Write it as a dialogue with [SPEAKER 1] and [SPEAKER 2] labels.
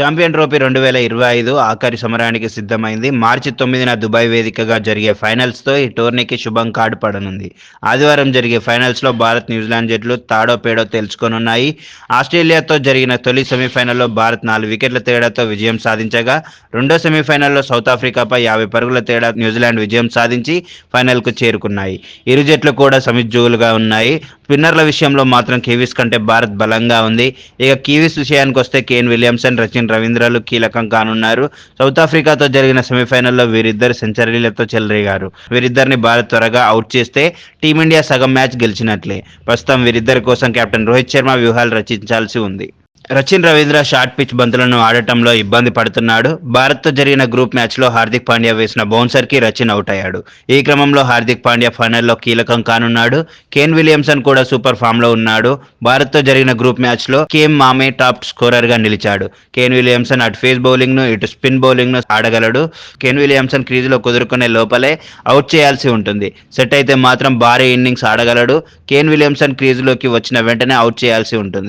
[SPEAKER 1] Champion trophy రెండు వేల ఇరవై ఐదు ఆఖరి సమరానికి సిద్ధమైంది. మార్చి తొమ్మిదిన దుబాయ్ వేదికగా జరిగే ఫైనల్స్తో ఈ టోర్నీకి శుభం కార్డు పడనుంది ఆదివారం జరిగే ఫైనల్స్లో భారత్ న్యూజిలాండ్ జట్లు తాడో పేడో తెలుసుకోనున్నాయి ఆస్ట్రేలియాతో జరిగిన తొలి సెమీఫైనల్లో భారత్ నాలుగు వికెట్ల తేడాతో విజయం సాధించగా రెండో సెమీఫైనల్లో సౌత్ ఆఫ్రికాపై యాభై పరుగుల తేడా న్యూజిలాండ్ విజయం సాధించి ఫైనల్కు చేరుకున్నాయి. ఇరు జట్లు కూడా సమిజ్జువులుగా ఉన్నాయి. స్పిన్నర్ల విషయంలో మాత్రం కివీస్ కంటే భారత్ బలంగా ఉంది. ఇక కివీస్ విషయానికి వస్తే కేన్ విలియమ్సన్ రచిన్ రవీంద్రలు కీలకం కానున్నారు. సౌత్ ఆఫ్రికాతో జరిగిన సెమీఫైనల్లో వీరిద్దరు సెంచరీలతో చెలరేగారు. వీరిద్దరిని భారత్ త్వరగా అవుట్ చేస్తే టీమిండియా సగం మ్యాచ్ గెలిచినట్లే. ప్రస్తుతం వీరిద్దరి కోసం కెప్టెన్ రోహిత్ శర్మ వ్యూహాలు రచించాల్సి ఉంది. రచిన్ రవీంద్ర షార్ట్ పిచ్ బంతులను ఆడటంలో ఇబ్బంది పడుతున్నాడు. భారత్తో జరిగిన గ్రూప్ మ్యాచ్లో హార్దిక్ పాండ్యా వేసిన బౌన్సర్కి రచిన్ అవుట్ అయ్యాడు. ఈ క్రమంలో హార్దిక్ పాండ్యా ఫైనల్లో కీలకం కానున్నాడు. కేన్ విలియమ్సన్ కూడా సూపర్ ఫామ్లో ఉన్నాడు. భారత్తో జరిగిన గ్రూప్ మ్యాచ్లో కేమ్ మామే టాప్ స్కోరర్గా నిలిచాడు. కేన్ విలియమ్సన్ అటు ఫేస్ బౌలింగ్ను ఇటు స్పిన్ బౌలింగ్ను ఆడగలడు. కేన్ విలియమ్సన్ క్రీజులో కుదురుకునే లోపలే అవుట్ చేయాల్సి ఉంటుంది. సెట్ అయితే మాత్రం భారీ ఇన్నింగ్స్ ఆడగలడు. కేన్ విలియమ్సన్ క్రీజులోకి వచ్చిన వెంటనే అవుట్ చేయాల్సి ఉంటుంది.